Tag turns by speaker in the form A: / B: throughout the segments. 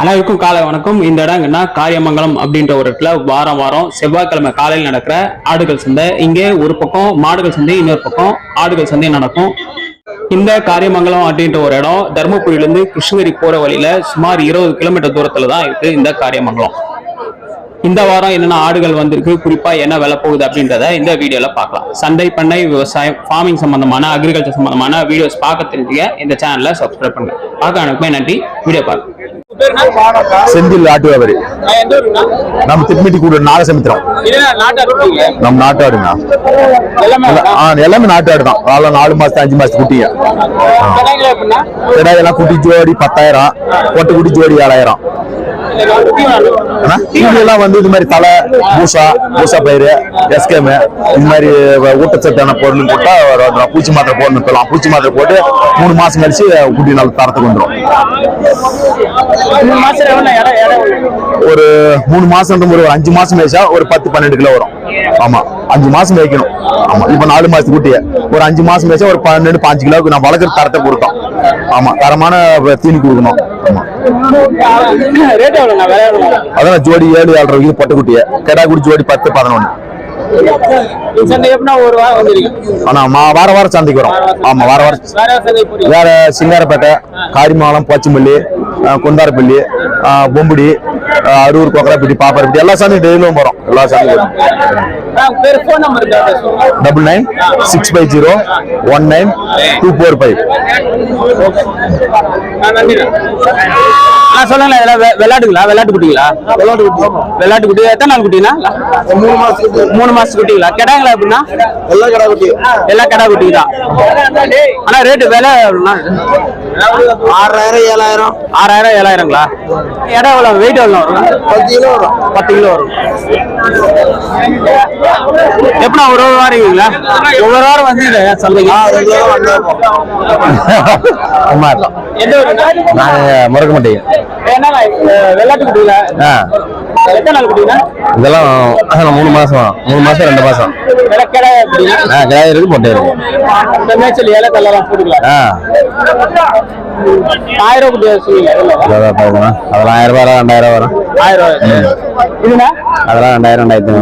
A: அனைவருக்கும் காலை வணக்கம். இந்த இடம் என்ன காரியமங்கலம் அப்படின்ற ஒரு இடத்துல வாரம் வாரம் செவ்வாய்க்கிழமை காலையில் நடக்கிற ஆடுகள் சந்தை. இங்கே ஒரு பக்கம் மாடுகள் சந்தை இன்னொரு பக்கம் ஆடுகள் சந்தை நடக்கும். இந்த காரியமங்கலம் அப்படின்ற ஒரு இடம் தருமபுரியிலிருந்து கிருஷ்ணகிரி போற வழியில சுமார் இருபது கிலோமீட்டர் தூரத்துல தான் இருக்கு இந்த காரியமங்கலம். இந்த வாரம் என்னென்ன ஆடுகள் வந்திருக்கு குறிப்பா என்ன விலை போகுது அப்படின்றத இந்த வீடியோல பார்க்கலாம். சண்டை பண்ணை விவசாயம் ஃபார்மிங் சம்பந்தமான அக்ரிகல்ச்சர் சம்பந்தமான வீடியோஸ் பார்க்க தெரிஞ்சுக்க இந்த சேனலை சப்ஸ்கிரைப் பண்ணுங்க. பார்க்க எனக்குமே நன்றி. வீடியோ பார்க்க
B: செந்தில் ஆட்டு வியாபாரி நம்ம திட்மிட்டி கூட நாகசமுத்திரம். நம்ம நாட்டாடுங்க ஆ, எல்லாமே நாட்டாடு தான். அதெல்லாம் நாலு மாசத்து அஞ்சு மாசத்து குட்டிங்க. கிடாயெல்லாம் குட்டி ஜோடி பத்தாயிரம் பொட்டு குட்டி ஜோடி ஏழாயிரம். ஆனா, வந்து இது மாதிரி தலை பூசா பூசா பயிறு எஸ்கேம் இது மாதிரி ஊட்டச்சத்தான பொருள் போட்டா பூச்சி மாத்திரை போடணும் சொல்லலாம். பூச்சி மாத்திரை போட்டு மூணு மாசம் கழிச்சு குட்டி நல்ல தரத்துக்கு வந்துடும் ஒரு மூணு மாசம் ஒரு அஞ்சு மாசம் மேய்ச்சா ஒரு பத்து பன்னெண்டு கிலோ வரும். ஆமா. அஞ்சு மாசம் மேய்க்கணும். ஆமா. இப்ப நாலு மாசத்து குட்டிய. ஒரு அஞ்சு மாசம் மேய்ச்சா ஒரு பன்னெண்டு பாஞ்சு கிலோவுக்கு நான் வளர்க்குற தரத்தை பொறுத்தோம் ஆமா. தரமான தீனி கொடுக்கணும். ஆமா. அதான் ஜோடி ஏழு ஏழரை வரைக்கும் பொட்டை குட்டிய. கெடா குடி ஜோடி பத்து பதினொன்னு. வார வாரம் சந்தைக்கு வரும். ஆமா வார வாரம் வேற சிங்காரப்பேட்டை காரிமாலம் போச்சம்பள்ளி குந்தாரப்பள்ளி பொம்புடி அரூர் கொக்கராப்பட்டி பாப்பாரப்பட்டி எல்லா சந்தையும் டெய்லியும் போறோம் எல்லா சந்தையும் double nine six five zero one nine two four five
A: சொல்லுங்க விளையாட்டுங்களா விளையாட்டு குட்டிங்களா? விளையாட்டு குட்டி. விளையாட்டு குட்டி எத்தனை நாள் குட்டினா?
B: மூணு மாசத்துக்கு
A: மூணு மாசம் குட்டிங்களா? கிடாங்களா எப்படின்னா
B: எல்லா கடை குட்டி.
A: எல்லாம் கிடா குட்டி தான் ஆனா ரேட்டு விலை?
B: ஆறாயிரம் ஏழாயிரம்.
A: ஆறாயிரம் ஏழாயிரங்களா? இடம் எவ்வளோ வெயிட் எவ்வளோ வரும்?
B: பத்து கிலோ வரும்.
A: பத்து கிலோ வரும். எப்படின்னா ஒரு ஒரு வாரங்களா? ஒவ்வொரு வாரம் வந்து இதை சொல்றீங்க.
B: ஆமா
A: எந்த ஊருண்ணா?
B: நாங்க மறக்க மாட்டேங்க
A: விளையாட்டு
B: இதெல்லாம் மூணு மாசம் மூணு மாசம் ரெண்டு மாசம்.
A: கிடா
B: இருக்கு பொட்டை இருக்கு. ஆ.
A: ஆயிரம்
B: பாருங்க. அதெல்லாம் ஆயிரம் ரூபாய் ரெண்டாயிரம் வரும்.
A: ஆயிரம் ரூபாய்.
B: அதெல்லாம் ரெண்டாயிரம் ரெண்டாயிரத்தி.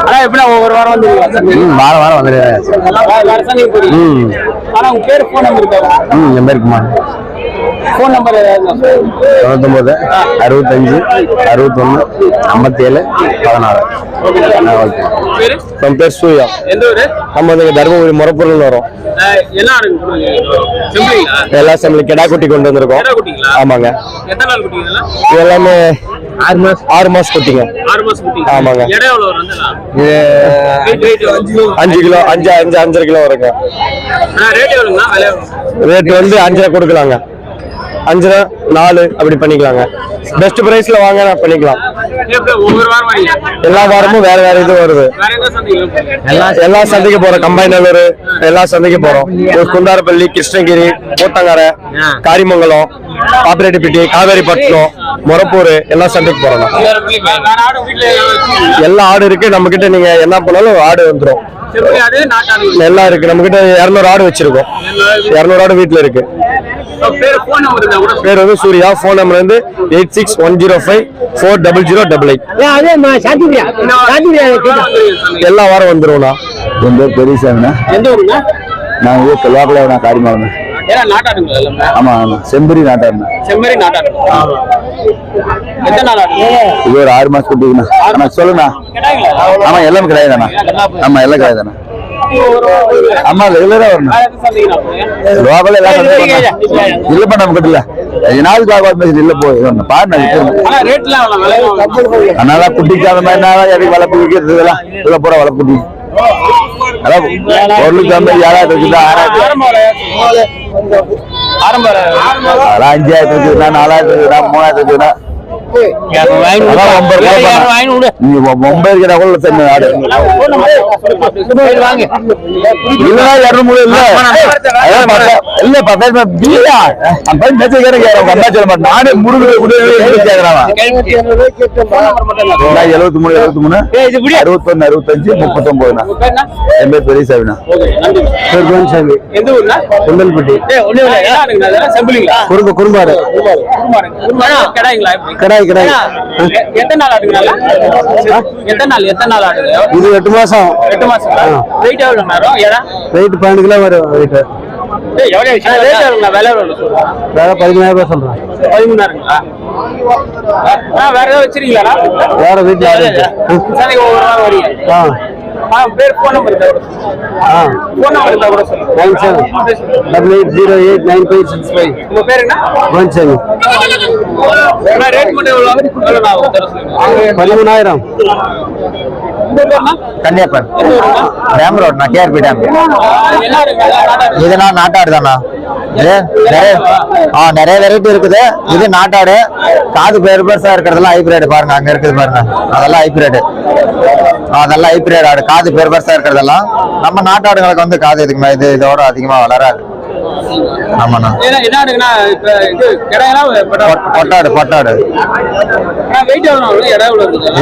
A: ஆனா எப்படின்னா ஒவ்வொரு வாரம் வந்து
B: வாரம் வாரம் வந்துடுறேன் ம்.
A: ஆனா உங்க பேர் ஃபோன் நம்பர்
B: ம் என் பேருக்குமா
A: ஃபோன் நம்பர்
B: தொண்ணூத்தொம்பது அறுபத்தஞ்சு அறுபத்தொன்று ஐம்பத்தேழு பதினாறு. என் பேர் சூர்யா.
A: எந்த ஊரு?
B: நம்ம வந்து இங்க தருமபுரி முறப்பொருள் வரோம். எல்லா சமையல் கிடா குட்டி கொண்டு வந்திருக்கோம்.
A: கிடா குட்டிங்களா?
B: ஆமாங்க.
A: எத்தனை நாள் குட்டிங்களா?
B: இது எல்லாமே ஆறு மாசம் ஆறு மாசம் குட்டிங்க ஆமாங்க. அஞ்சு கிலோ. அஞ்சு அஞ்சு அஞ்சரை கிலோ வருங்க.
A: ஆனா ரேட் எவ்வளோங்களா விலை எவ்வளவு?
B: ரேட் வந்து அஞ்சரை கொடுக்கலாங்க. அஞ்சரை நாலு அப்படி பண்ணிக்கலாங்க. பெஸ்ட் பிரைஸ்ல வாங்க பண்ணிக்கலாம் எல்லா வாரமும் வேற வேற இது வருது. எல்லா எல்லா சந்தைக்கு போறோம். கம்பைனல்லூர் எல்லா சந்தைக்கு போறோம். ஒரு குந்தாரப்பள்ளி கிருஷ்ணகிரி கூட்டங்கரை காரிமங்கலம் பாப்பிரெட்டிப்பட்டி காவேரிப்பட்டினம் முறப்பூர் எல்லா சந்தைக்கு போறோம்? எல்லா ஆடு இருக்கு. நம்ம கிட்ட நீங்க என்ன பண்ணாலும் ஆடு
A: நாட்டாடு
B: எல்லாம் இருக்கு. நம்ம கிட்ட இருநூறு ஆடு வச்சிருக்கோம். இருநூறு ஆடு வீட்டுல இருக்கு.
A: பேர்
B: வந்து சூர்யா. ஃபோன் நம்பர் வந்து eight six one zero five four double zero double eight எல்லா வாரம் வந்துருவோம்ண்ணா. என் பேர் பெரியசாமிண்ணா.
A: எந்த ஊருங்க
B: நான் ஊருக்கு லோக்கலில் நான்
A: எல்லாமே?
B: ஆமா ஆமா. செம்பரி நாட்டாருண்ணா
A: நாள் ஆடு
B: இது ஒரு ஆறு மாசம் குட்டிங்கண்ணா சொல்லுண்ணா. ஆமா எல்லாமே கிடையாதுண்ணா. ஆமா எல்லாம் கிடையாதுண்ணா. ஆமா ரெகுலரா வரணும். லோக்கல் எல்லாம் இல்லப்பா நம்ம கிட்ட இல்ல. நாலு கால் பேசி இல்ல போய்
A: எவ்வளவு?
B: அதனால குட்டிக்கு அந்த மாதிரி நான் எதுக்கு வளர்ப்பு விற்கிறது இதெல்லாம். உள்ள போற வளர்ப்பு குட்டி. அதான் பொருளுக்கு அந்த ஏழாயிரத்து ஆறாயிரத்து அதெல்லாம் அஞ்சாயிரத்து இருக்குதுண்ணா நாலாயிரத்து இருக்குதுண்ணா மூணாயிரத்து இருக்குதுண்ணா ஒன்பது கிட்ட கூட. சேர்ந்து ஆடு. இல்ல இரநூறு இல்ல. அதான் பத்த- இல்ல பத்தாயிரம் பிரியா. அந்த பையன் பேச்ச கேட்க அம்மா சொல்ல மாட்டேன். நானே முருகு கூட கேட்கறான் எழுபத்தி மூணு எழுபத்தி மூணு. அறுபத்தொன்னு அறுபத்தஞ்சு முப்பத்தொன்பதுண்ணா என் பேர் பெரியசாமிண்ணா
A: சாமி. எந்த ஊர்னா
B: குண்டல்பட்டி குறும்ப குறும்பாடு
A: கடாய்ங்களா எத்தனை நாள் ஆடுங்கண்ணா எத்தனை நாள் எத்தனை நாள் ஆடுங்க
B: இது எட்டு மாசம்.
A: எட்டு மாசம் வெயிட் எவ்வளோ நேரம் இடம்
B: வெயிட் பன்னெண்டு கிலோ வரும் வெயிட் பதிமூணாயிரம் சொல்றேன்.
A: பதிமூணாயிரங்களா? ஆ வேற ஏதாவது வச்சிருக்கீங்களா
B: வேற வீட்டுல
A: ஒவ்வொரு நாள் வரீங்க. பேர் ஃபோன் நம்பர் இருந்தா கூட
B: ஆ.
A: ஃபோன் நம்பர் இருந்தா கூட சொல்லுங்க.
B: Nine seven double eight zero eight nine five six five.
A: உங்க பேர் என்ன?
B: ஒன் செவன்
A: ரேட் மட்டும் எவ்வளோ சொல்லுங்க.
B: பதிமூணாயிரம். கன்னியாப்பன் டேம் ரோட் நான் கேஆர்பி டேம்
A: என்ன? இருக்கு
B: ஆ நிறைய வெரைட்டி இருக்குது. இது நாட்டாடு. காது பெரு பெருசா இருக்கிறதெல்லாம் ஹைபிரிட் பாருங்க. அங்க இருக்குது பாருங்க. அதெல்லாம் ஹைபிரிட் அதெல்லாம் ஹைபிரிட் ஆடு. காது பெரு பெருசா இருக்கிறதெல்லாம். நம்ம நாட்டாடுகளுக்கு வந்து காது இதுக்கு இது இதோட அதிகமா வளராது. ஆமாண்ணா. பொட்டாடு பொட்டாடு.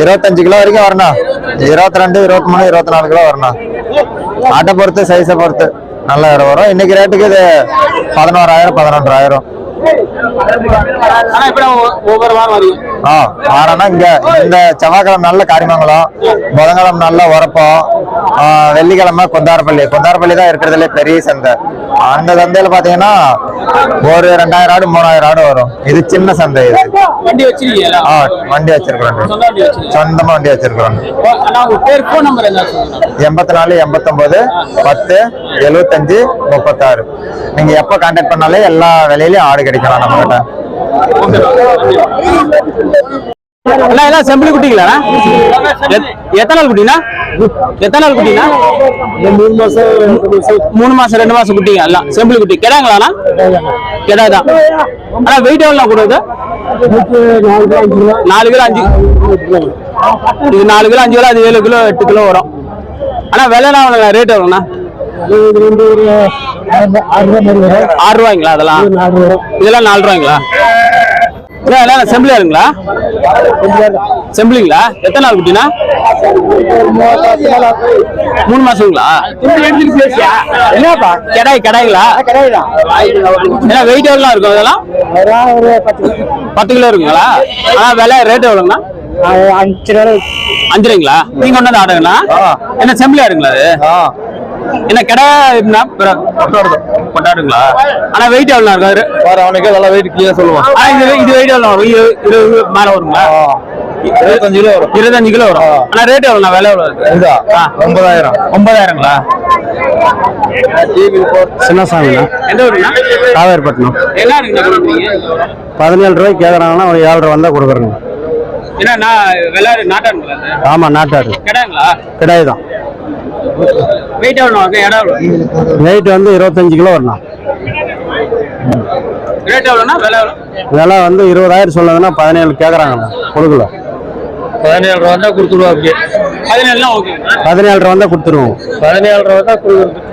B: இருபத்தஞ்சு கிலோ வரைக்கும் வரணும். இருபத்தி ரெண்டு இருபத்தி மூணு இருபத்தி நாலு கிலோ வரணும். ஆட்டை பொறுத்து சைஸை பொறுத்து. நல்ல இடம் வரும். இன்னைக்கு ரேட்டுக்கு இது பதினோராயிரம் பதினொன்றாயிரம்.
A: ஒவ்வொரு வாரம். வரீங்க
B: ஆ ஆனா இங்க இந்த செவ்வாய்க்கிழமை நல்ல காரிமங்கலம் புதன்கிழமை நல்ல உரப்பம் வெள்ளிக்கிழமை கொந்தாரப்பள்ளி. கொந்தாரப்பள்ளி தான் இருக்கிறதுல பெரிய சந்தை. அந்த சந்தையில பாத்தீங்கன்னா ஒரு ரெண்டாயிரம் ஆடு மூணாயிரம் ஆடு வரும். இது சின்ன சந்தை இது.
A: வண்டி வச்சிருக்கீங்களா?
B: ஆ வண்டி வச்சிருக்கிறோம். சொந்தமா வண்டி வச்சிருக்கிறோம். எண்பத்தி நாலு எண்பத்தொன்பது பத்து எழுபத்தஞ்சு முப்பத்தாறு. நீங்க எப்ப கான்டாக்ட் பண்ணாலே எல்லா விலையிலயும் ஆடு கிடைக்கலாம் நம்ம கிட்ட
A: அண்ணா எல்லாம் செம்பிளி குட்டிங்களா? எத்தனை நாள் குட்டினா எத்தனை நாள் குட்டினா
B: மூணு மாசம்
A: மூணு மாசம் ரெண்டு மாசம் குட்டிங்க எல்லாம் செம்பிளி குட்டி. கிடாங்களாண்ணா கிடா தான் அண்ணா வெயிட் எவ்வளோ கொடுக்குது நாலு கிலோ அஞ்சு. இது நாலு கிலோ அஞ்சு கிலோ அது ஏழு கிலோ எட்டு கிலோ வரும். அண்ணா விலைலாம் எவ்வளோண்ணா ரேட் எவ்வளோண்ணா? ஆறு ரூபாய்ங்களா அதெல்லாம்? இதெல்லாம் நாலு ரூபாய்ங்களா? அண்ணா, எல்லாம் செம்பிளியாருங்களா செம்பிளிங்களா எத்தனை நாள் குட்டினா மூணு மாசங்களா? என்னப்பா? கடாய் கடாய்ங்களா? ஏன்னா வெயிட் எவ்வளோ இருக்கும் இதெல்லாம் பத்து கிலோ. இருக்குங்களா? ஆனா விலை ரேட் எவ்வளோங்கண்ணா? அஞ்சுங்களா நீங்க கொண்டு வந்து ஆடுங்கண்ணா என்ன செம்பிளியா அது? என்ன கடை என்ன? கொண்டாடுங்களா? ஆனா வெயிட் எவ்வளோ இருக்கும் அது?
B: அவனுக்கு நல்லா வெயிட் கிளியர் சொல்லுவான்.
A: ஆனா இது இது வெயிட் எவ்வளோ வரும்? இரு- இருபது மேல வருங்களா?
B: இருபத்தஞ்சு கிலோ வரும்.
A: இருபத்தஞ்சு கிலோ வரும். ஆனா ரேட் எவ்வளோண்ணா விலை எவ்வளோ இருக்கு.
B: ஒன்பதாயிரம்.
A: ஒன்பதாயிரங்களா?
B: சின்னசாமிண்ணா
A: எந்த ஊருண்ணா?
B: காவேரிப்பட்டினம். பதினேழு ரூபாய்க்கு கேட்குறாங்கன்னா ஒரு ஏழரை வந்தா கொடுக்குறேங்க? ஆமா நாட்டாடு.
A: கடாங்களா?
B: கிடையாது தான்
A: வெயிட் எவ்வளோ இருக்கு இடம்
B: வெயிட் வந்து இருபத்தஞ்சு கிலோ வரணும்
A: ரேட் எவ்வளோண்ணா? விலை
B: விலை வந்து இருபதாயிரம் சொல்லுதுன்னா பதினேழு கேட்குறாங்கண்ணா கொடுக்கல.
C: பதினேழு ரூபா தான் கொடுத்துருவோம் அப்படியே.
A: பதினேழுலாம் ஓகே
B: பதினேழு ரூபா தான் கொடுத்துருவோம்.
C: பதினேழு ரூபா தான் கொடுக்குறது.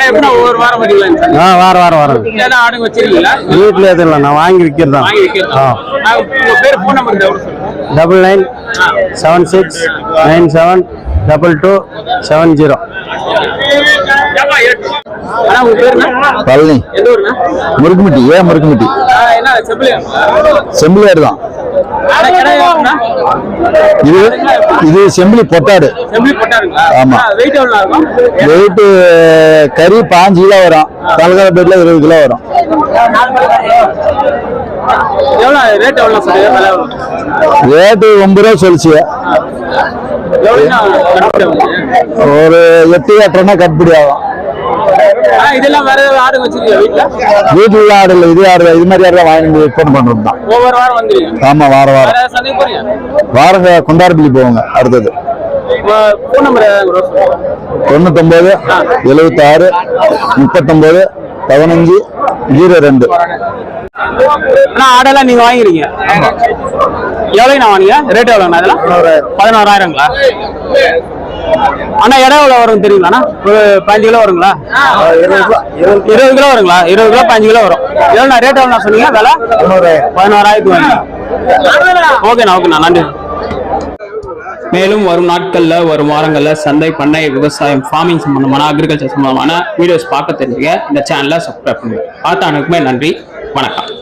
A: எப்படின்னா ஒவ்வொரு வாரம் வரீங்களா சார்
B: ஆ வாரம் வாரம் வரேன்
A: ஏதாவது ஆடுங்க வச்சிருக்கீங்களா?
B: வீட்டில் எதுவும் இல்லை நான் வாங்கி விற்கிறது தான் ஆ.
A: நான் உங்க பேர் phone number
B: double nine seven six nine seven double two seven zero. Palani. Murukkumitti ஏன் முறுக்குமிட்டி
A: ஆ, என்ன செம்பிளியா
B: செம்பிளியாடு தான். இது இது செம்பிளி பொட்டாடு. ஆமா.
A: வெயிட்
B: கறி பாஞ்சு கிலோ வரும். தலகால பேட்டில் இருபது கிலோ வரும்.
A: எவ்வளோ ரேட் எவ்வளோ
B: ரேட்டு ஒன்பது ரூபா சொல்லிச்சு? ஒரு எட்டு எட்டரைனா கட்டுப்படி ஆகும்.
A: இதெல்லாம் வேற ஆடுங்க வச்சிருக்கீங்க வீட்டுல
B: வீட்டில் ஆடு இல்லை இது ஆடு இது மாதிரி ஆடு வாங்கி விற்பனை பண்ணுறது தான்.
A: ஒவ்வொரு வாரம்
B: ஆமா வாரம். வாரம் கொண்டாரப்பள்ளி போவாங்க அடுத்தது. தொண்ணூத்தொன்பது எழுபத்தாறு முப்பத்தொன்பது பதினஞ்சு ஜீரோ ரெண்டு.
A: அண்ணா ஆடெல்லாம் நீங்க வாங்கிக்கிறீங்க. எவ்வளவு நான் வாங்கிங்க ரேட் எவ்வளோண்ணா இதெல்லாம்? பதினோராயிரங்களா அண்ணா இடம் எவ்வளோ வரும் தெரியுங்களாண்ணா? ஒரு பதினஞ்சு கிலோ வருங்களா? இருபது கிலோ வருங்களா? இருபது கிலோ பதினஞ்சு கிலோ வரும். எவ்வளோ ரேட் எவ்வளோ சொன்னீங்க? விலை? பதினோராயிரத்து வாங்கி ஓகேண்ணா ஓகேண்ணா. நன்றி. மேலும் வரும் நாட்கள்ல வரும் வாரங்கள்ல சந்தை பண்ணை விவசாயம் ஃபார்மிங் சம்பந்தமான அக்ரிகல்ச்சர் சம்பந்தமான வீடியோஸ் பார்க்க தெரிஞ்சுங்க இந்த சேனலை சப்ஸ்கிரைப் பண்ணுங்க. பார்த்த அனைவருக்குமே நன்றி. வணக்கம்.